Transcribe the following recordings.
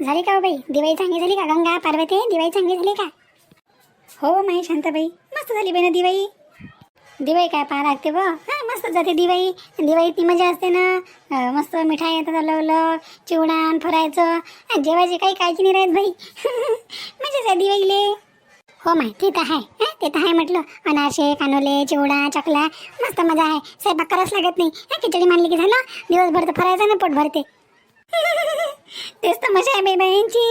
झाली का हो बाई? दिवाळी चांगली झाली का? गंगा पार्वती दिवाळी चांगली झाली का? हो माही शांताबाई मस्त झाली बाई ना दिवाळी. दिवाळी काय पाहा लागते बा. हां मस्त जाते दिवाळी. दिवाळीत ती मजा असते ना. मस्त मिठाई येतात लवलं चिवडान फरायचं. जेवायची काही काळजी नाही राहत बाई. मजाच आहे दिवाळीले. हो माय ते तर आहे. हं, ते तर आहे म्हटलं. अनारसे कानोले चिवडा चकला. मस्त मजा आहे. स्वयंपाक करावंच लागत नाही. खिचडी मांडली की झालं. दिवसभर तर फरायचं ना पोट भरते तेच तर मजा आहे बाई बाईंची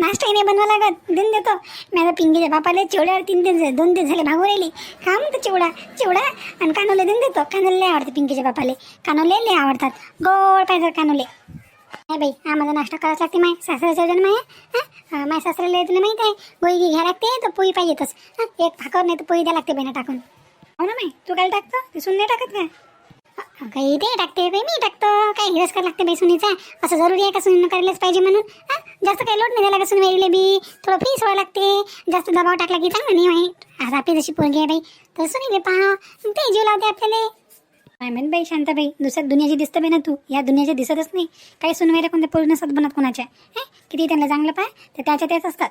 नाश्ताही नाही बनवा लागत देऊन देतो. माझ्या पिंगीच्या पिंकीच्या बापाला चिवड्यावर तीन दिवस दोन दिवस झाले भागू राहिली. खा म्हणतो चिवडा चिवडा आणि कानोले देऊन देतो. कानोले आवडते पिंकीच्या बापाले. कानोले लय आवडतात. गोड पाहिजे कानोले. नाही बाई आम्हाला नाश्ता करायला लागते माय. सासऱ्याच्या वजन माय माय सासऱ्याला तुला माहीत आहे. पोळी घ्या लागते तर पोळी पाहिजेतच. एक भाकर नाही तर पोळी द्या लागते बेना टाकून. हो ना माय तू काय टाकतो? ते सुन नाही टाकत का? काही ते टाकते काही मी टाकतो. काही हिरस करायला लागते बाई सुनीचा. असं जरुरी आहे का सुनीनं करायलाच पाहिजे म्हणून? जास्त काही लोट नाही झाला का सुनी वेळीले बी. थोडं फ्री सोडावं लागते. जास्त दबाव टाकला की चांगलं नाही वाईट आज आपली जशी पोरगी आहे बाई. तर सुनीले पहा ते जीव लावते आपल्याला. काय म्हण बाई शांताबाई? दुसऱ्या दुनियाची दिसतं बाई ना तू. या दुनियाची दिसतच नाही. काही सुनवायला कोणत्या पोरी नसतात बनत कोणाच्या? हे? किती त्यांना चांगलं पाय तर त्याच्या त्याच असतात.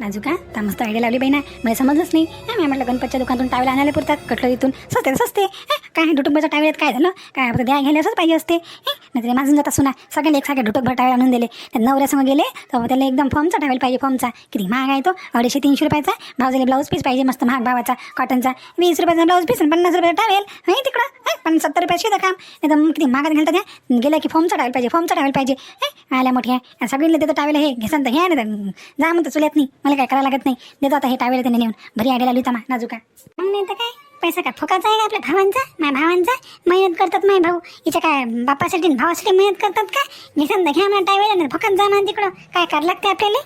नाजू का तर मस्त आयडिया लावली बाई ना. मला समजलंच नाही. मी म्हटलं गणपतच्या दुकानातून टावेल आणायला पुरतात. कटलं इथून. सस्ते सस्ते. हे, काय डुटुंबाच्या टावेत काय झालं? काय आपलं द्या घ्यायला असंच पाहिजे असते. हे नाही माझून असू ना सगळ्यांना एक सारख्या डुटुकभर टावेल आणून दिले. त्या नवऱ्यासमोर गेले तर त्याला एकदम फॉर्मचा टावेल पाहिजे फॉर्मचा किती महाग आहे तो. अडीचशे तीनशे रुपयाचा. भावजाला ब्लाऊज पीस पाहिजे मस्त महाग भावाचा. कॉटनचा वीस रुपयाचा ब्लाऊज पीस आणि पन्नास रुपयाचा टावेल. हे तिकडं. हे, पण सत्तर रुपयाची तर काम. एकदम किती महागात घालतात द्या गेलं की फॉर्मचा टावेल पाहिजे फॉर्मचा टावेल पाहिजे. हे आल्या मोठी आहे सगळीला देतो टावेल हे. घेसान तर घ्या नाही तर जा म्हणतो चुल्यात नाही. मला काय करायला लागत नाही. देतो आता हे टावेल त्यांनी नेऊन. भरी आडेला लिहिता तमा नाजूका. मग नाही तर काय? पैसा काय फुकाचा आहे का आपल्या भावांचा? माझ्या भावांचा? मेहनत करतात माझे भाऊ. हिच्या काय बापासाठी भावासाठी मेहनत करतात का? निसंद घ्या मला टावेल आणि फुकात जा ना तिकडं. काय करायला लागते आपल्याला?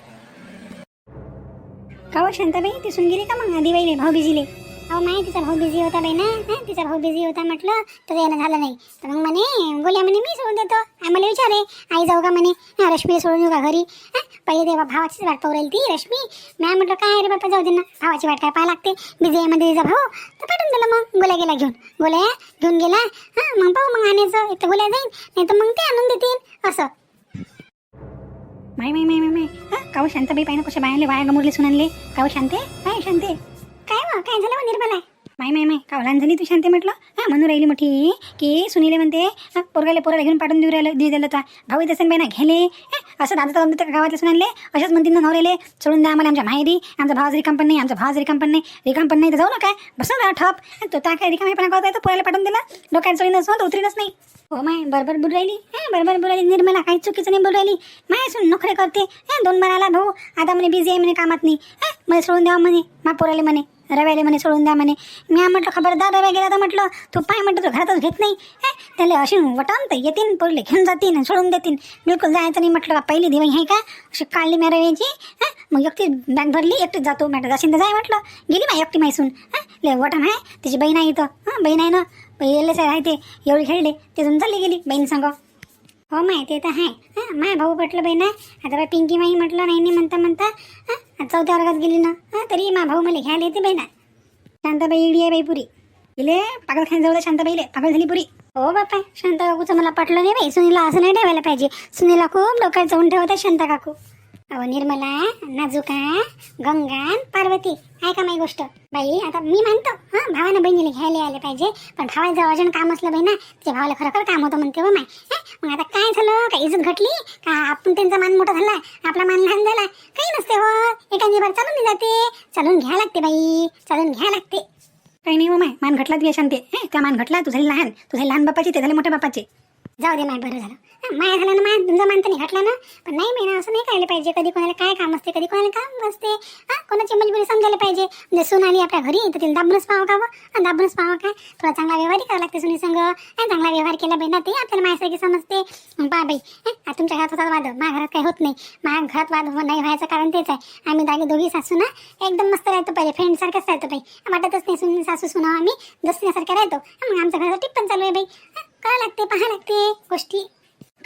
का हो शांताबाई? ती सुन गेली का मग? दिवाळीले भाऊ बिजीले अहो नाही तिचा भाऊ बिझी होता बाई ना? हं, तिचा भाऊ बिझी होता म्हटलं तर यानं झालं नाही. तर मग म्हणे गोल्या म्हणे मी सोडून देतो. आम्हाला विचारे आई जाऊ का म्हणे? हं, रश्मी सोडून येऊ का घरी? हं, पहिले देवा भावाचीच वाट पाहू राहील ती रश्मी. मॅम म्हटलं काय रे बापा जाऊ दे ना. भावाची वाट काय पाहायला लागते? बिझी आहे मध्ये तिचा भाऊ. तर पाठवून दिलं मग गोल्या गेला घेऊन. गोल्या घेऊन गेला हां मग पाहू मग आणायचं एक तर गोल्या जाईल नाही तर मग ते आणून देतील असं. माय माय माय माय माय हा काऊ शांताबाई पाहिजे कशा बायाले वाया गमुरले सुनानले काऊ शांते? काय शांते. काय मग काय झालं मग निर्मला? माय माय माय कावलान झाली तू शांती म्हटलं? हा म्हणून राहिली मोठी. की सुनीले म्हणते हा, पोरगाले पोराला घेऊन पाठवून देऊ राहिलं देऊ दिलं तर भाऊ येत असेल बाई ना घेले असं दादा तर गावातले सुनानले अशाच म्हणतील ना नवरेले सोडून द्या आम्हाला आमच्या माहेरी. आमचा भावाच रिकाम पण नाही आमचा भावाच रिकाम पण नाही. रिकाम पण नाही तर जाऊ नका बसून राहा ठप. तो त्या काय करत आहे तर पोराला पाठवून दिला. डोक्यात सोडून नसतो तर उतरीनच नाही. हो माय बरोबर बोल राहिली. हा बरोबर बोल राहिली. निर्मला काही चुकीचं नाही बोल राहिली. माय सुन नोकरी करते. हा दोन बार आला भाऊ. आता म्हणे बिझी आहे म्हणे कामात नाही. हा मला सोडून द्यावा म्हणे मा पोराले म्हणे. रव्याले म्हणे सोडून द्या म्हणे. मी म्हटलं खबरदार रव्या गेला तर म्हटलं तू पाय म्हटलं तू घरातच घेत नाही. हे त्याला अशी वटान तर येतीन पोरले घेऊन जातील सोडून देतील बिलकुल जायचं नाही म्हटलं का पहिली दिवाळी आहे का? अशी काढली मी रव्याची हां? मग एकटी बॅग भरली एकटीच जातो. मॅडम जाशील तर जाय म्हटलं. गेली माय एकटी मायसून हां? ले वटण आहे तिची बहीण आहे इथं हां? बहीण आहे ना? पहिलेच आहे ते एवढी खेळले तिथून चालली गेली बहीण सांग. हो माय ते तर आहे हां? माय भाऊ म्हटलं बहीण आहे. आता पिंकी माई म्हटलं नाही नाही म्हणता म्हणता हां? चौथ्या वर्गात गेली ना. हा तरी मा भाऊ मला घ्यायला येते बहिणा शांताबाई इडी आहे बाई पुरी. इले पागलखान जवळ शांताबाईले. पागल झाली पुरी. हो बापा शांता काकूचं मला पटलं नाही बाई. सुनीला असं नाही ठेवायला पाहिजे. सुनीला खूप डोक्यात जाऊन ठेवतात शांता काकू. अहो निर्मला नाजुका गंगा पार्वती. आहे का माझी गोष्ट? बाई आता मी मानतो. हां भावानं बहिणीला घ्यायला यायला पाहिजे. पण भावाचं अजून काम असलं बाई ना त्या भावाला खरोखर काम होतं म्हणते हो माय मग आता काय झालं? का इज्जत घटली? का आपण त्यांचा मान मोठा झाला? आपला मान लहान झाला? काही नसते हो. एकांची बार चालून जाते चालून घ्या लागते बाई. चालून घ्या लागते. काही नाही हो माय मान घटला तुझ्या शांती हे त्या मान घटला. तू झाली लहान. तू झाली लहान बापाची ते झाले मोठ्या बापाचे. जाऊ दे माय बरं झालं. माया झालं ना माया तुमचं मान तर नाही ना. पण नाही महिना असं नाही करायला पाहिजे. कधी कोणाला काय काम असते कधी कोणाला काम असते हां कोणाची मजबुरी समजायला पाहिजे. म्हणजे सून आली आपल्या घरी तर तिला दाबूनच पाहावं का आणि दाबूनच पाहावं काय थोडा चांगला व्यवहारही करावा लागते सुनी संग. चांगला व्यवहार केला बाई ना ते आपल्याला माझ्यासारखी समजते. बा बाई हं, तुमच्या घरात होतात वाद. माझ्या घरात काही होत नाही. माझ्या घरात वाद हो- नाही व्हायचं कारण तेच आहे. आम्ही दागे दोघी सासू ना एकदम मस्त राहतो पहिले. फ्रेंड सारखंच राहतो बाई. वाटतच नाही सुनी सासू सुना आम्ही दसण्यासारखं राहतो. मग आमच्या घरात टिप्पण चालू आहे बाई. काय लागते? पहा लागते गोष्टी.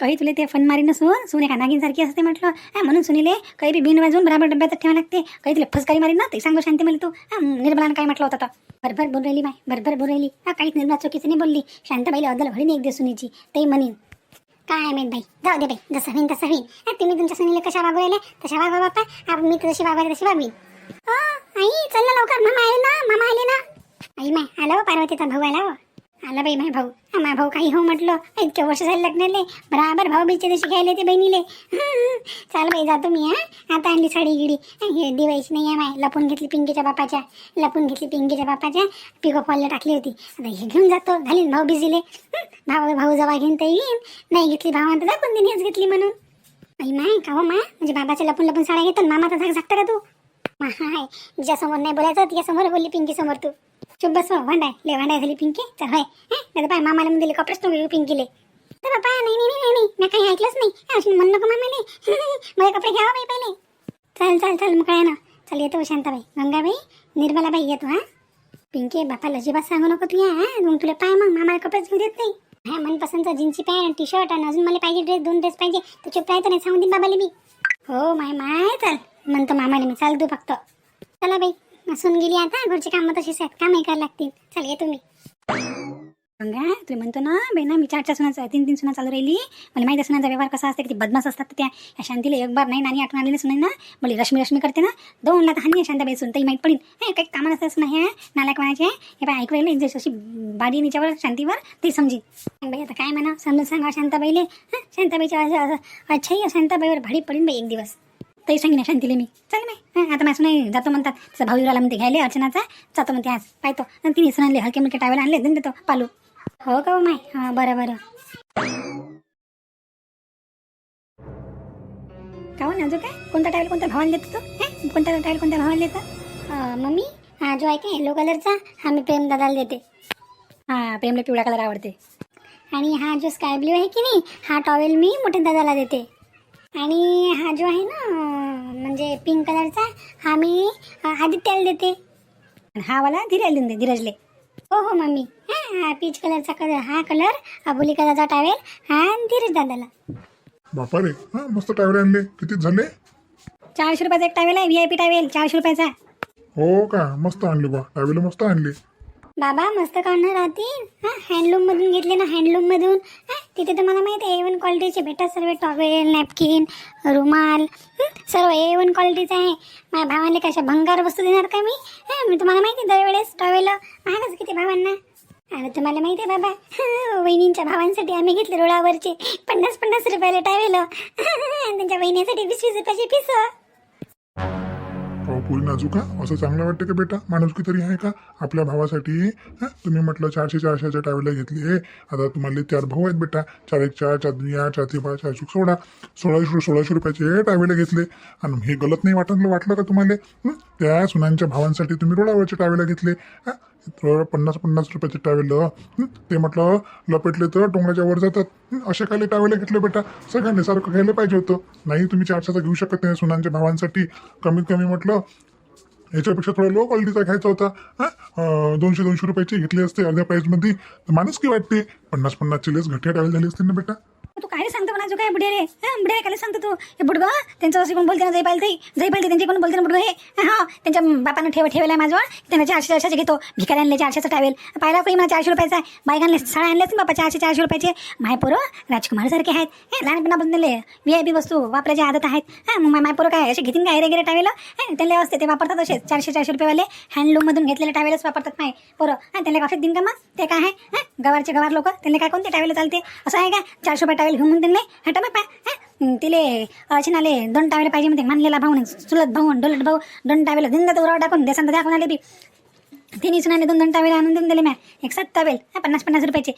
काही तुला ते फन मारी नसून सुने का नागिनसारखी असते म्हटलं. हा म्हणून सुनीले काही बी बिन वाजून बराबर डब्यात ठेवा लागते. काही तुला फसकारी मारी ना ते सांगू शांती मला तू. हा निर्मलानं काय म्हटलं होतं तर? भरभर बोल राहिली बाय भरभर बोल राहिली. हा काहीच निर्मला चुकीचं नाही बोलली. शांताबाईला अदल भरीन एक दिवस सुनीची. ते म्हणीन काय माहीत बाई? जाऊ दे बाई जसं होईन तसं होईन. हा, तुम्ही तुमच्या सुनीला कशा वागू राहिले? तशा वागवा बापा मी तर जशी वागवायला तशी वागवीन. आई चल ना लवकर. मामा आले ना मामा आले ना. आई माय आला हो, पार्वतीचा भाऊ आला हो. आला बाई माय भाऊ. हा, माय भाऊ काही हो म्हटलं. इतक्या वर्ष झाले लग्नाले. बराबर भाऊ बीच्या दिवशी घ्यायला ते बहिणीले. चाल बाई जातो मी हा. आता आणली साडी गिडी. हे दिवाळीची नाही आहे माय. लपून घेतली पिंकीच्या बापाच्या. लपून घेतली पिंकीच्या बापाच्या. पिको फॉलला टाकली होती. आता हे घेऊन जातो. घालीन भाऊ बिझीले भाऊ भाऊ जवळ घेऊन तर येईन. नाही घेतली भावानं तर दाखवून देईन हेच घेतली म्हणून. बाई माय का हो माय. म्हणजे बाबाच्या लपून लपून साड्या घेतो मामाचा झाक झाकता का तू? समोर नाही बोलायचं तिच्या समोर बोलली पिंकी समोर तू. चुप बस हो भांडाय. ले भांडाय झाली पिंकी. चल होय. नाही पाय मामाला म्हणून दिले कपडेच नको पिंकीले. तर बाबा नाही नाही नाही नाही. मी काही ऐकलंच नाही. म्हण नको मामाले. मला कपडे घ्यावा बाई पहिले. चल चल चल मग काय ना चल येतो हो, शांताबाई. गंगाबाई निर्मलाबाई येतो हा. पिंकी बापाला अजिबात सांगू नको तू या मग तुला पाय मग मामाला कपडेच घेऊ देत नाही. हा मनपसंतचा जीन्सची पॅन्ट टी शर्ट आणि अजून मला पाहिजे ड्रेस दोन ड्रेस पाहिजे. तर चुप राहायचं नाही सांगून देईन बाबाला मी. हो माय माय चल. म्हणतो मामाला मी चाल तू फक्त चला बाई असून गेली आता घरचे कामं तशीच आहेत कामही करायला लागतील चल ये तुम्ही गंगा तुला म्हणतो ना बाई ना मी चार चार सुनाचं तीन तीन सुना चालू राहिली मला माहिती सुनाचा व्यवहार कसा असते किती बदमाश असतात त्या या शांतीला एक बार नाही नानी आठवण आलेली सुनाई ना मला रश्मी रश्मी करते ना दोन लाख हानी शांताबाई सुन तरी माहीत पडेल हे काही कामा नसतं नाही ह्या नालायक म्हणायचे हे बाय ऐकू राहिले जशी बाडी निच्यावर शांतीवर ते समजी बाई आता काय म्हणा समजून सांगा शांताबाईले हां शांताबाईच्या अच्छाही शांताबाईवर भाडी पडेल बाई एक दिवस तरी सांगेन शांतीले मी. चल माय हं, आता माझं नाही जातो म्हणतात. तिचा भाऊ राहिला म्हणते घ्यायला अर्चनाचा. जातो म्हणते आज. पाहतो. आणि तिने सुनानले हलके मुलके टावेला आणले देऊन देतो. पालू. हो का हो माय? हां बरं बरं. का हो नाजू काय कोणता टावेल कोणत्या भावाला देतो तो? हे? कोणता टावेल कोणत्या भावाला देतो मम्मी हा जो आहे का येलो कलरचा हा मी प्रेम दादाला देते. हां प्रेमला पिवळा कलर आवडते. आणि हा जो स्काय ब्ल्यू आहे की नाही हा टॉवेल मी मोठ्या दादाला देते. आणि हा जो आहे ना म्हणजे पिंक कलरचा हा मी आदित्याला देते. हा वाला धीराला देऊन दे धीरजले. हो हो मम्मी. हा हा पीच कलरचा कलर हा कलर अबोली कलरचा टावेल हा आणि धीरज दादाला. बापा रे हा मस्त टावेल आणले. किती झाले? चारशे रुपयाचा एक टावेल आहे व्ही आय पी टावेल चारशे रुपयाचा. हो का मस्त आणले बा. टावेल मस्त आणले. बाबा मस्त काढणार राहतील. हा हँडलूम मधून घेतले ना हँडलूम मधून. तिथे तर मला माहिती आहे ए वन क्वालिटीचे भेटतात सर्व टॉवेल नॅपकिन रुमाल. सर्व ए वन क्वालिटीचं आहे. माझ्या भावाने कशा भंगार वस्तू देणार का मी? हां मी तुम्हाला माहिती आहे दरवेळेस टॉवेल महागच किती भावांना. अरे तुम्हाला माहिती आहे बाबा. वहिनींच्या भावांसाठी आम्ही घेतले रुळावरचे. पन्नास पन्नास रुपयाला टावेल त्यांच्या वहिनीसाठी वीस वीस रुपयाची पीस. पुरी नाजू का असं चांगलं वाटतं का बेटा? माणुसकी तरी आहे का? आपल्या भावासाठी. हां? तुम्ही म्हटलं चारशे चारशेच्या टावेला घेतली आता तुम्हाला चार भाऊ आहेत बेटा. चार एक चार चार दुनिया आठ चार ते पाच चार चूक सोळा सोळाशे सोळाशे रुपयाचे टावेला घेतले. आणि हे गलत नाही वाटलं वाटलं का तुम्हाला? त्या सुनांच्या भावांसाठी तुम्ही रोडावरचे टावेला घेतले. हां? तर पन्नास पन्नास रुपयाचे टॅवेल ते म्हटलं लपेटले तर डोंगराच्या वर जातात. असे खाली टॅवेल घेतले बेटा. सगळ्यांनी सारखं घ्यायला पाहिजे होतं. नाही तुम्ही चारशेचा घेऊ शकत नाही सुनांच्या भावांसाठी. कमीत कमी म्हटलं याच्यापेक्षा थोडा लो क्वालिटीचा घ्यायचा होता. दोनशे दोनशे रुपयाची घेतली असते अर्ध्या प्राईजमध्ये माणूस की वाटते. पन्नास पन्नासची लेस घटिया टॅवेल झाली असते ना बेटा. तू काय सांगतो म्हणा जो काय बुडे रे? हा बुडे काय सांगतो तू. हे बुडगं त्यांचं असं कोण बोलते ना जय पालते जय पालते त्यांचे कोण बोलते ना बुडगं हे? हा त्यांच्या बापानं ठेव ठेवलाय माझ्यावर. त्यांना चारशे चारशेचे घेतो. भिकारी आणले चारशेचा टावेल. पाहिला काही मला चारशे रुपयाचा? आहे आणले साड्या आणल्याच बापा चारशे चारशे रुपयाचे. माय पोरं राजकुमार सारखे आहेत. हे लहानपणापासून त्यांना व्ही आय पी वस्तू वापरायची आदत आहेत. हा मग माय काय असे घेतील काय? रेगेरे टावेल? त्यांना असते ते वापरतात असेच चारशे चारशे रुपयेवाले हँडलूममधून घेतलेले टावेलच वापरतात माय पोरं. त्यांना काफीत दिन का मग? ते काय आहे? हा गवारचे गवार लोक त्यांना काय कोणते टावेल चालते? असं आहे का? चारशे रुपये टावेल घेऊन म्हणून त्यांना. हटा बापा हा. तिले अर्चनाले दोन टावेला पाहिजे म्हणते. मानलेला भाऊ चुलत भाऊ डोलट भाऊ दोन टावेल. दिन जातो उराव टाकून देसान तर दाखवून आले बी. तिन्ही सुनाने दोन दोन टावेल आणून देऊन दिले मॅ एक सात टावेल. हा पन्नास पन्नास रुपयाचे.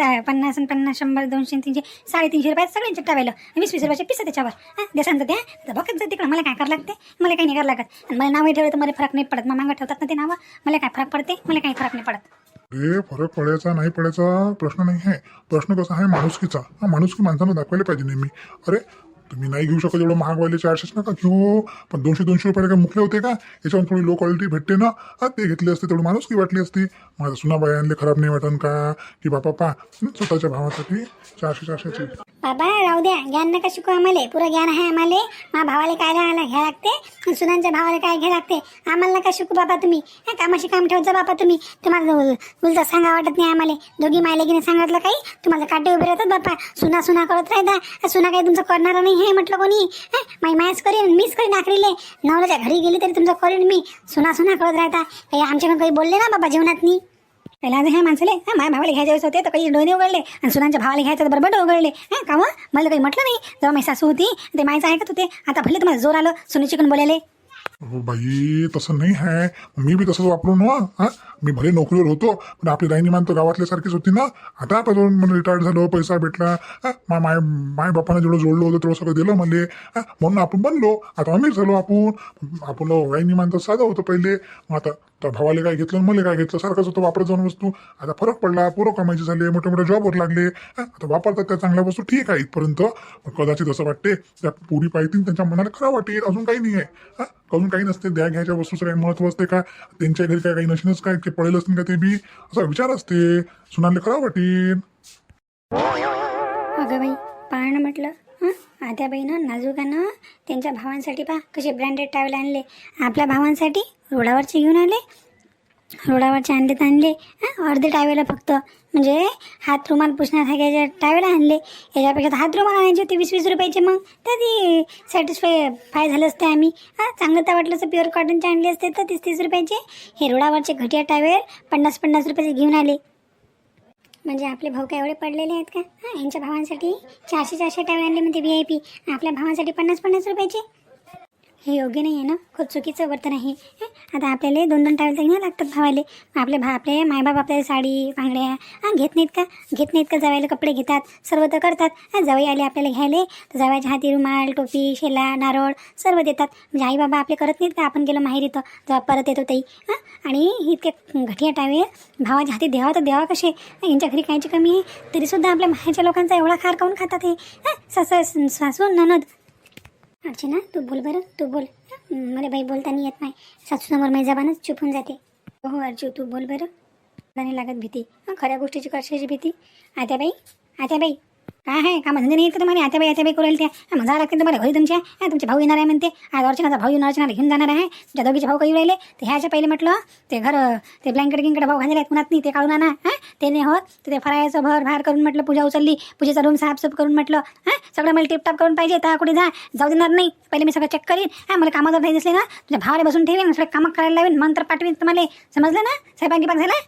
हा पन्नास आणि पन्नास शंभर दोनशे तीनशे साडेतीनशे रुपयात सगळ्यांचे टावेल. वीस वीस रुपयाचे पिसा त्याच्यावर. हा देसान तर द्या तर बघत जा तिकडं मला काय करावं लागते? मला काही नाही करावं लागत. आणि मला नावही ठेवलं तर मला फरक नाही पडत. मग मागं ठेवतात ना ते नावं. मला काय फरक पडते? मला काही फरक नाही पडत. अरे फरक पडायचा नाही पडायचा प्रश्न नाही आहे. प्रश्न कसा आहे? माणुसकीचा. हा माणुसकी माणसानं दाखवायला पाहिजे नेहमी. अरे तुम्ही नाही घेऊ शकत एवढं महागवाले चारशेच नका घेऊ. पण दोनशे दोनशे रुपयाला काय मुखले होते का? याच्यावर थोडी लो क्वालिटी भेटते ना. हा ते घेतले असते तेवढी माणूस की वाटली असती. माझा सुनाबाई आणले खराब नाही वाटन का? की बापा पा स्वतःच्या भावासाठी चारशे चारशेची. बाबा राहू द्या. ज्ञान नका शिकू आम्हाला. पुरं ज्ञान आहे आम्हाला. मा भावाला काय राहायला घ्या लागते? सुनांच्या भावाला काय घ्या लागते? आम्हाला नका शिकू बाबा तुम्ही. हा कामाशी काम ठेवचा बाबा बापा तुम्ही. तुम्हाला बोलता सांगा वाटत नाही आम्हाला. दोघी मायले की नाही सांगितलं काही? तुम्हाला काटे उभे राहतात बापा. सुना सुना करत राहता सुना काही तुमचं करणार नाही हे म्हटलं कोणी? माई मायच करीन मीच करीन आखरीले. नवऱ्याच्या घरी गेली तरी तुमचं करीन मी. सुना सुना करत राहता. काही आमच्याकडे काही बोलले ना बाबा जीवनात मी पहिला आज ह्या माणसाले? हा? माझ्या भावाला घ्यायचे होते तर काही डोळे उघडले. आणि सुनांच्या भावाला घ्यायचं तर बरोबर उघडले. हा? का मग मला काही म्हटलं नाही. जेव्हा माझी सासू होती ते मायचं ऐकत होते. आता भले तुम्हाला जोर आलं सुनीची बोलायले? हो बाई तसं नाही आहे. मी बी तसंच वापरू ना हा. मी भले नोकरीवर होतो पण आपली राहिनीमान तर गावातल्यासारखीच होती ना. आता आपण मला रिटायर्ड झालो पैसा भेटला. हा, माय माय बापाने जेवढं जोडलं होतं तेवढं सगळं दिलं मला. म्हणून आपण बनलो. आता आम्ही झालो आपण. आपण राहिनीमान तर साधं होतं पहिले. मग आता तर भावाले काय घेतलं मला काय घेतलं? सारखंच होतं वापरत जाऊन वस्तू आता फरक पडला पोरं कमायचे झाले मोठे मोठे जॉबवर लागले. आता वापरतात त्या चांगल्या वस्तू ठीक आहे इथपर्यंत. कदाचित असं वाटते त्या पुरी पाहिजे त्यांच्या मनाला खरं वाटेल अजून काही नाही आहे. हा अजून काही नसते द्या घ्यायच्या वस्तूचं काही महत्त्व असते का त्यांच्या घरी काय काही नशीनच काय ते पडेल असतील का ते बी? असा विचार असते. सुनाले खरं वाटेल. अगं बाई पाहणं म्हटलं. आद्या आत्या नाजूकानं त्यांच्या भावांसाठी पहा कसे ब्रँडेड ट्रॅव्हल आणले. आपल्या भावांसाठी रोडावरचे घेऊन आले. रोडावरचे आणले तर आणले अर्धे टावेला फक्त. म्हणजे हात रुमाल पुसण्यासाठी टावेला आणले. याच्यापेक्षा हात रुमाल आणायचे होते वीस वीस रुपयाचे मग. तर ती सॅटिस्फाय फाय झालं असते आम्ही. हां चांगलं तर वाटलं तर प्युअर कॉटनचे आणले असते तर तीस तीस रुपयाचे. हे रोडावरचे घटिया टावेल पन्नास पन्नास रुपयाचे घेऊन आले. म्हणजे आपले भाऊ काय एवढे पडलेले आहेत का? हां यांच्या भावांसाठी चारशे चारशे टावे आणले म्हणजे व्ही आय पी आपल्या भावांसाठी पन्नास पन्नास रुपयाचे. हे योग्य नाही आहे ना? खूप चुकीचं वर्तन आहे. आता आपल्याला दोन दोन टावेल तर घ्यावं लागतात भावाले. आपले भा आपले मायबाप आपल्याला साडी बांगड्या. हां घेत नाहीत का? घेत नाहीत का? जावायला कपडे घेतात. सर्व तर करतात. हां आले आपल्याला घ्यायला. तर जावयाच्या हाती रुमाल टोपी शेला नारळ सर्व देतात. म्हणजे आई बाबा आपले करत नाहीत का? आपण गेलो माहेरी तर. जेव्हा परत येतो ताई. हां? आणि इतके घटिया टावे भावाच्या हाती द्यावा तर देवा कसे? यांच्या घरी कायची कमी आहे. तरीसुद्धा आपल्या माहेरच्या लोकांचा एवढा खार काऊन खातात हे? हां सासू सासू ननद अर्चना तू बोल बरं तू बोल हं, मला बाई बोलता नाही येत नाही सासूसमोर माझी जबानच चुप होऊन जाते हो अर्जू तू बोल बरं मला नाही लागत भीती हं, खऱ्या गोष्टीची कशाची भीती आत्याबाई आत्याबाई काय आहे का म्हणजे नाही येत तुम्हाला आता बाई करेल त्या. मजा लागते तुम्हाला घरी तुमच्या. तुमचे भाऊ येणार आहे म्हणते. आज अर्चनाचा भाऊ येणार अर्चनाला घेऊन जाणार आहे. तुमच्या दोघीचे भाऊ काही राहिले? ते ह्याच्या पहिले म्हटलं ते घर ते ब्लँकेट गिंकेट भाऊ घालेले आहेत कुणात नाही ते काढून आणा. हां ते नाही होत. तर ते फरायचं भर भार करून म्हटलं पूजा उचलली. पूजेचा रूम साफसूफ करून म्हटलं. हां सगळं मला टिपटाप करून पाहिजे. तर कुठे जा? जाऊ देणार नाही. पहिले मी सगळं चेक करीन. हां मला कामाचं जर नाही दिसले ना. तुझ्या भावाला बसून ठेवीन सगळं कामं करायला लावेन मंत्र पाठवीन तुम्हाला. समजलं ना? स्वयंपाक गिपाक झाला?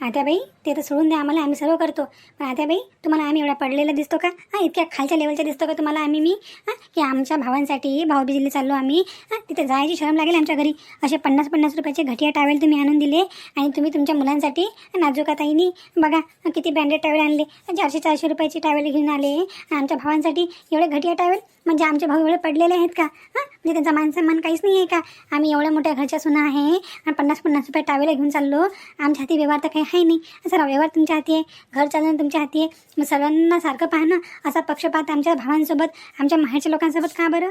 आत्याबाई ते तर सोडून द्या आम्हाला आम्ही सर्व करतो. पण आत्याबाई तुम्हाला आम्ही एवढा पडलेला दिसतो का? हां इतक्या खालच्या लेवलच्या दिसतो का तुम्हाला आम्ही मी? हां की आमच्या भावांसाठी भाऊबीजीला चाललो आम्ही. हां तिथे जायची शरम लागेल आमच्या घरी. असे पन्नास पन्नास रुपयाचे घटिया टावेल तुम्ही आणून दिले आणि तुम्ही तुमच्या मुलांसाठी नाजुकाताईनी बघा किती ब्रँडेड टावेल आणले. चारशे चारशे रुपयाची टावेल घेऊन आले. आमच्या भावांसाठी एवढे घटिया टावेल म्हणजे आमचे भाऊ एवढे पडलेले आहेत का? हां म्हणजे त्यांचा माणसं मन काहीच नाही आहे का? आम्ही एवढ्या मोठ्या घरच्या सुना आहे. आणि पन्नास पन्नास रुपये टावेल घेऊन चाललो. आमच्या हाती व्यवहार तर काही आहे नाही. असा व्यवहार तुमच्या हाती आहे घर चालणं तुमच्या हाती आहे. मग सर्वांना सारखं पाहणं असा पक्षपात आमच्या भावांसोबत आमच्या माहेरच्या लोकांसोबत का बरं?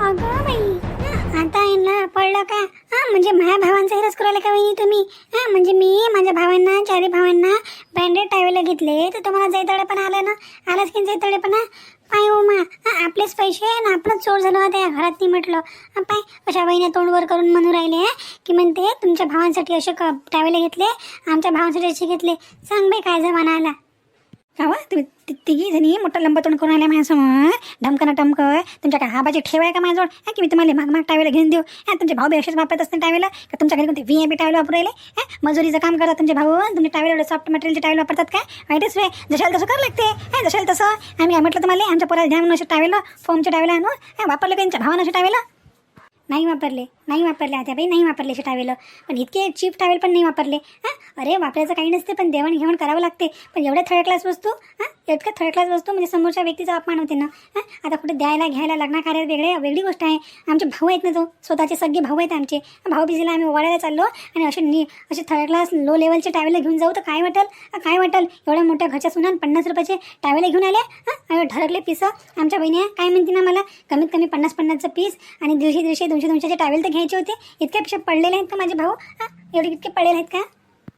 अगं बाई आता यांना पडलं का? हां म्हणजे माझ्या भावांचा हिरस करायला का वहिनी तुम्ही? हा म्हणजे मी माझ्या भावांना चारी भावांना ब्रँडेड टावेला घेतले तर तुम्हाला जैतडेपणा आलं ना? आलाच की जैतडेपणा पाय ओ मा आपलेच पैसे ना आपणच चोर झालो होता या घरात ती म्हटलं. पाय अशा वहिन्या तोंडवर करून म्हणू राहिले की म्हणते तुमच्या भावांसाठी असे क टावेले घेतले आमच्या भावांसाठी असे घेतले. सांग बाई काय जमाना आला? का तुम्ही ति- तिघी जणी मोठं लंब तोंड करून आल्या माझ्यासमोर. धमकन टमक. तुमच्या काय हाबाची ठेव आहे का माझ्याजवळ? हा की मी तुम्हाला माग माग टावेला घेऊन देऊ? हा तुमचे भाऊ बी असेच वापरत असते टावेला? का तुमच्या घरी कोणते व्ही आय बी टावेल वापरायले हा मजुरीचं काम करा तुमचे भाऊ. तुमचे टावेल एवढे सॉफ्ट मटेरियलचे टावेल वापरतात काय वाईटच वे जशाल तसं करावं लागते. हा जशाल तसं. आम्ही काय म्हटलं तुम्हाला आमच्या पोराला ध्यान असे टावेलं फोमचे टावेल आणू. हा वापरलं का त्यांच्या भावानं असे टावेलं? नाही वापरले नाही वापरले आता बाई नाही वापरले असे टावेल. पण इतके चीप टावेल पण नाही वापरले. हां? अरे वापरायचं काही नसते पण देवाणघेवाण करावं लागते. पण एवढ्या थर्ड क्लास वस्तू हां? इतक्या थर्ड क्लास वस्तू म्हणजे समोरच्या व्यक्तीचा अपमान होते ना? हां? आता कुठे द्यायला घ्यायला लग्न कार्यात वेगळे वेगळी गोष्ट आहे. आमचे भाऊ आहेत ना तो? स्वतःचे सगळे भाऊ आहेत आमचे. भाऊ बिजीला आम्ही ओवाळायला चाललो आणि असे नी असे थर्ड क्लास लो लेवलचे टावेला घेऊन जाऊ तर काय वाटेल? काय वाटेल? एवढ्या मोठ्या घरच्या सुनान पन्नास रुपयाचे टावेला घेऊन आले हां? ढरकले ठरकले पीस. आमच्या बहिणी आहे, काय म्हणते ना मला? कमीत कमी पन्नास पन्नासचं पीस आणि दीडशे दीडशे दोनशे दोनशेचे टावेल तर घ्यायचे होते इतके पेक्षा पडलेले आहेत का माझे भाऊ? हं? एवढे इतके पडलेले आहेत का?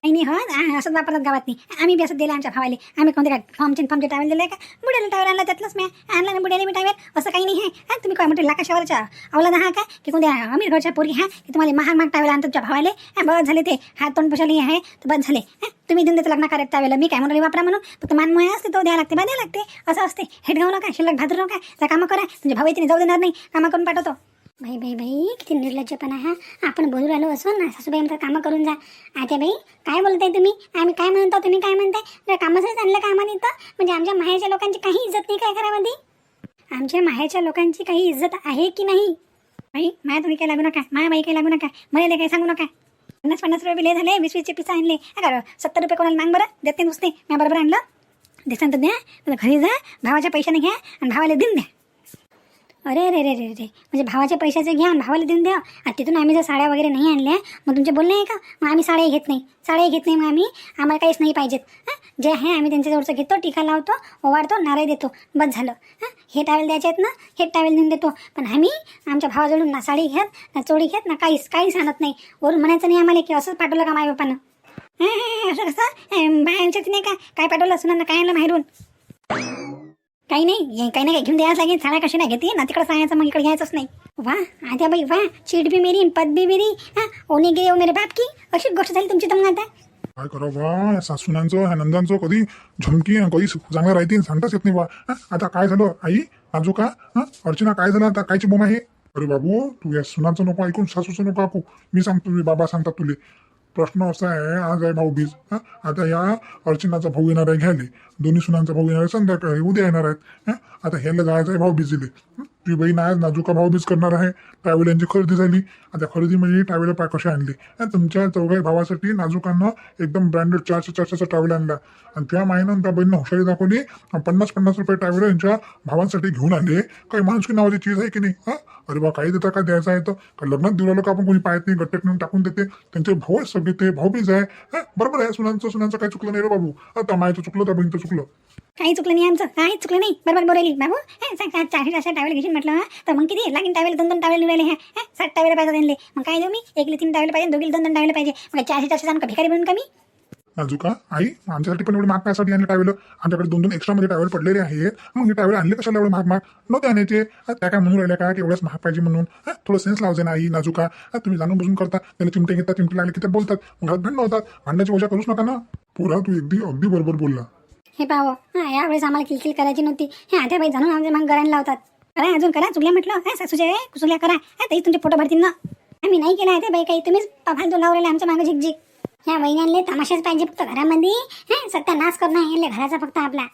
नाही नाही हो? असंच वापरतात गावात नाही. आम्ही बी असं दिलं आमच्या भावाले. आम्ही कोणते काय फॉर्मचे फॉर्मचे टावेल दिले का? बुड्याला टावेल आणला त्यातलंच मी आणला मी बुड्याला मी टावेल असं काही नाही आहे. हा तुम्ही काय म्हणते लाकाशावरच्या अवलाद हा का? की कोणत्या अमीर घरच्या पोरी हा? की तुम्हाला महाग महाग टावेल आणतात तुमच्या भावाले? हा बस झाले ते. हात तोंड पुशाले आहे तर बस झाले. तुम्ही देऊन देतो लग्न कार्यात टावेल मी काय म्हणून वापरा म्हणून? फक्त मानमोय असते तो द्यायला लागते बा द्यायला लागते. असं असते. हेट घाऊ नका शिल्लक भादरू नका. त्या कामं करा. तुमचे भाऊ जाऊ देणार नाही. कामं करून पाठवतो. भाई बाई बाई किती निर्लज्जपणा हा. आपण बोलू राहिलो असो ना सासूबाई म्हणतात कामं करून जा. आता बाई काय बोलताय तुम्ही? आम्ही काय म्हणतो तुम्ही काय म्हणताय? जर कामासाठी आणलं कामाने आम्हाला इथं म्हणजे आमच्या माहेरच्या लोकांची काही इज्जत नाही काय घरामध्ये? आमच्या माहेरच्या लोकांची काही इज्जत आहे की नाही? बाई माया तुम्ही काय लागू नका. माया बाई काही लागू नका. मला काही सांगू नका. पन्नास पन्नास रुपये बिले झाले. वीस वीसचे पिसा आणले. हा सत्तर रुपये कोणाला मांग बरं? देते नुसते. मी बरोबर आणलं. देसान तर द्या. घरी जा. भावाच्या पैशाने घ्या. आणि भावाला देऊन द्या. अरे अरे अरे रे म्हणजे भावाच्या पैशाचे घ्या आणि भावाला देऊन द्या. आणि तिथून आम्ही जर साड्या वगैरे नाही आणल्या मग तुमचे बोलणे आहे का? मग आम्ही साड्याही घेत नाही. साड्याही घेत नाही मग आम्ही आम्हाला काहीच नाही पाहिजेत. हां? जे आहे आम्ही त्यांच्याजवळचं घेतो टीका लावतो ओवाळतो नारळ देतो. बस झालं. हां? हे टावेल द्यायचे आहेत ना हे टावेल देऊन देतो. पण आम्ही आमच्या भावाजवळून ना साडी घेत ना चोळी घेत ना काहीच काहीच आणत नाही. वरून म्हणायचं नाही आम्हाला की असंच पाठवलं का माई बापानं असं कसं? बायांच्यात नाही का? काय पाठवलं सुनांना काय आणलं बाहेरून काही नाही काही नाही काही घेऊन द्यायला लागेल. साड्या कशी नाही घेते? ना तिकडे सांगायचं मग इकडे घ्यायचंच नाही. वा आद्या बाई वा. चीट बी मेरी पद बी मेरी. हा ओने गे ओ हो मेरे बाप की. अशी गोष्ट झाली तुमची तर आता. काय करा वा सासूनांचं ह्या नंदांचं कधी झमकी कधी चांगलं राहतील सांगताच येत नाही बा. आता काय झालं आई? आजू का? अर्चना काय झालं? आता कायची बोम आहे? अरे बाबू तू या सुनाचं नको ऐकून सासूचं नको ऐकू मी सांगतो बाबा सांगतात तुले. प्रश्न असा आहे आज आहे भाऊ बीज आता या अर्चनाचा भाऊ येणार आहे घ्यायला. दोन्ही सुनांचा भाऊ येणार आहे संध्याकाळी उद्या येणार आहेत. आता ह्याला जायचं आहे भाऊ बीजीले तुझी बहीण आज नाजूका भाऊ करणार आहे. ट्रॅव्हल यांची खरेदी झाली. आता खरेदी म्हणजे ट्रॅव्हल पाय कशी आणली? आणि तुमच्या चौघाई भावासाठी नाजूकांना एकदम ब्रँडेड चारशे चारशेचा ट्रॅव्हल आणला. आणि त्या माहिनं त्या बहिणीनं हुशारी दाखवली. पन्नास पन्नास रुपये ट्रॅव्हल यांच्या भावांसाठी घेऊन आले. काही माणूस नावाची चीज आहे की नाही? हा? अरे बा काही देता का द्यायचं आहे तर. लग्नात दिवला का आपण कोणी पाहत नाही गट्ट्यात नेऊन टाकून देते. त्यांचे भाऊ सगळे ते भाऊबीज आहे. हा? बरोबर आहे सुनांचं सुनांचं काही चुकलं नाही रे बाबू. आता मायचं चुकलं त्या बहिणीचं चुकलं. काही चुकलं नाही आमचं. काहीच चुकलं नाही. बरोबर बोलायली. बाबू चारशे चारशे टावेल घेशील? म्हटलं हं? तर मग किती? लागेल टावेल दोन दोन टावेल निवडले ह्या सात टावेल पाहिजे त्यांना मग काय देऊ मी? एकले तीन टावेल पाहिजे दोघीला दोन दोन टावेल पाहिजे. मग चारशे चारशे जाणं का भिकारी बनून का मी? नाजूका आई आमच्यासाठी पण एवढे महाग काय आणले ट्रॅव्हल आमच्याकडे दोन दोन एक्स्ट्रा मध्ये ट्रॅव्हल पडलेले आहेत. मग हे ट्रॅव्हल आणले कशाला एवढे महाग महाग नव्हते आणायचे. हा, त्या काय म्हणून राहिल्या का? की एवढ्याच महाग पाहिजे म्हणून. हा, थोडं सेन्स लावजे ना आई नाजूका. हा, तुम्ही जाणून बुजून करता. त्याला चिमटे घेतात चिमटे लागले की ते बोलतात. घरात भांडणं होतात. भांडण्याची वजा करूच नका ना. पुरा तू अगदी अगदी बरोबर बोलला. हे पाहो हां यावेळेस आम्हाला किलकिल करायची नव्हती. हे आता बाई जाणून आमच्या मग गरायला लावतात. करा अजून करा चुकल्या म्हटलं. हा सासूचे कुसुल्या करा. हा ताई तुमचे फोटो भरतील ना. आम्ही नाही केला आहे ते बाई काही तुम्हीच फालतू लावलेले आमच्या मागे झिकझिक. ह्या वहिन्यांले तमाशाच पाहिजे फक्त घरामध्ये हा सत्यानाश करणं नाही घराचा फक्त आपला.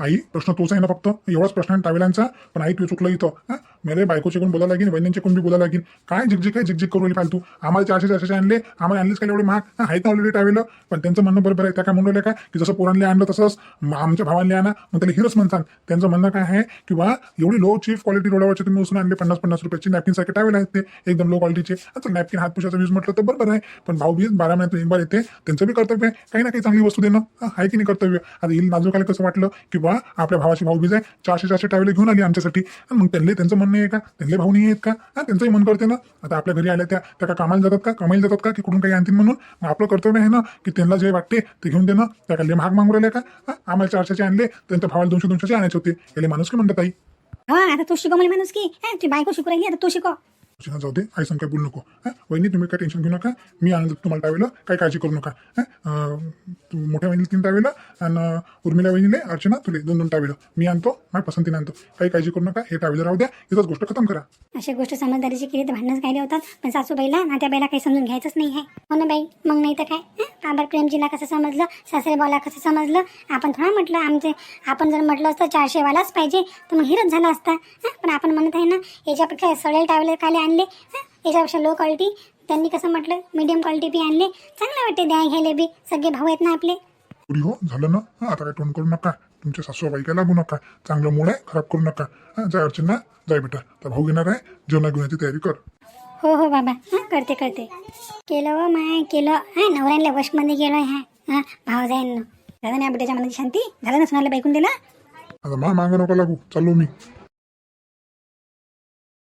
आई प्रश्न तोच आहे ना फक्त. एवढाच प्रश्न आहे ट्रॅव्हलांचा पण आई तू चुकलं इथं. मेरे बायकोचे कोण बोलायला लागेल? बहिणींचे कोण बी बोलायला लागेल? काय झिकझिक काय झिकझिक करू राहिली फालतू? आम्हाला चारशे चारशे आणले. आम्हाला आणलेच काय एवढे महाग? हा, आहेत ना ऑलरेडी ट्रॅव्हल पण त्यांचं म्हणणं बरोबर आहे. त्या काय म्हणून का? की जसं पोरांनी आणलं तसंच आमच्या भावांनी आणा. मग त्याला हिरोच म्हणतात. त्यांचं म्हणणं काय आहे? किंवा एवढी लो चीफ क्वालिटी रोडावरचे तुम्ही उचलून आणले. पन्नास पन्नास रुपयाची. नॅपकिन सारखे ट्रॅव्हल आहेत ते. एकदम लो क्वालिटीचे आता नॅपकिन हात पुशाचा यूज म्हटलं तर बरोबर आहे. पण भाऊ बीज बारा महिन्यात एक बार येते. त्यांचं बी कर्तव्य आहे. काही ना काही चांगली वस्तू देणं. आहे की नाही कर्तव्य? आता येईल नाजूकाला कसं वाटलं? किंवा आपल्या भावाची भाऊ बीज आहे. चारशे चारशे ट्रॅव्हल घेऊन आली आमच्यासाठी. मग त्यांनी त्यांचं म्हणणं आहे का? त्यांचे भाऊ नाही आहेत का? हा त्यांचंही मन करते ना. आता आपल्या घरी आल्या त्या त्या का कामाला जातात का? कमाईला जातात का? की कुठून काही आणतील म्हणून? आपलं कर्तव्य आहे ना की त्यांना जे वाटते ते घेऊन देणं. त्या काही महाग मागू राहिले का? हा, आम्हाला चारशेचे आणले त्यांच्या भावाला दोनशे दोनशेचे आणायचे होते. याला माणूस की म्हणतात आई? हा आता तू शिकव मला माणूस की. तुझी बायको शिकू राहिली आता तू शिकव. चिन्ह जाऊ दे आई सांग काय बोलू नको. हा? वहिनी तुम्ही काय टेन्शन घेऊ नका. मी आनंद तुम्हाला टावेलं काही काळजी करू नका. हा? तू मोठ्या वहिनीला तीन टावेलं आणि उर्मिला वहिनीले अर्चना तुले दोन दोन टावेलं मी आणतो माझ्या पसंतीने आणतो. काही काळजी करू नका हे टावेलं राहू द्या. इथंच गोष्ट खतम करा. अशी गोष्ट समजदारीची केली तर भांडणच कायले होतात पण सासूबाईला नात्याबाईला काही समजून घ्यायचंच नाही आहे. हो ना बाई? मग नाही तर काय? काबर प्रेमजीला कसं समजलं? सासरेबाला कसं समजलं? आपण थोडा म्हटलं आमचे आपण जर म्हटलं असतं चारशेवालाच पाहिजे तर मग हिरच झाला असता. पण आपण म्हणत आहे ना याच्यापेक्षा सडेल टावेल काय आणले. हं? याच्यापेक्षा लो क्वालिटी त्यांनी कसं म्हटलं? मीडियम क्वालिटी बी आणले. चांगले वाटते द्या घ्यायला बी. सगळे भाऊ आहेत ना आपले. पुरी हो झालं ना? हा, आता काय तोंड करू नका. तुमच्या सासूबाई काय लागू नका. चांगलं मूड आहे खराब करू नका. हां जाय अर्चना जाय बेटा. तर भाऊ घेणार आहे. जेवणा घेण्याची तयारी कर. हो हो बाबा. हां करते करते. केलं व माय केलं. हां नवऱ्याला वशमध्ये गेलो ह्या हां भाव जाईन झालं ना बेटाच्या मनाची शांती? झालं ना सुनाला बायकून दिला? आता मा मागं नका लागू. चाललो मी.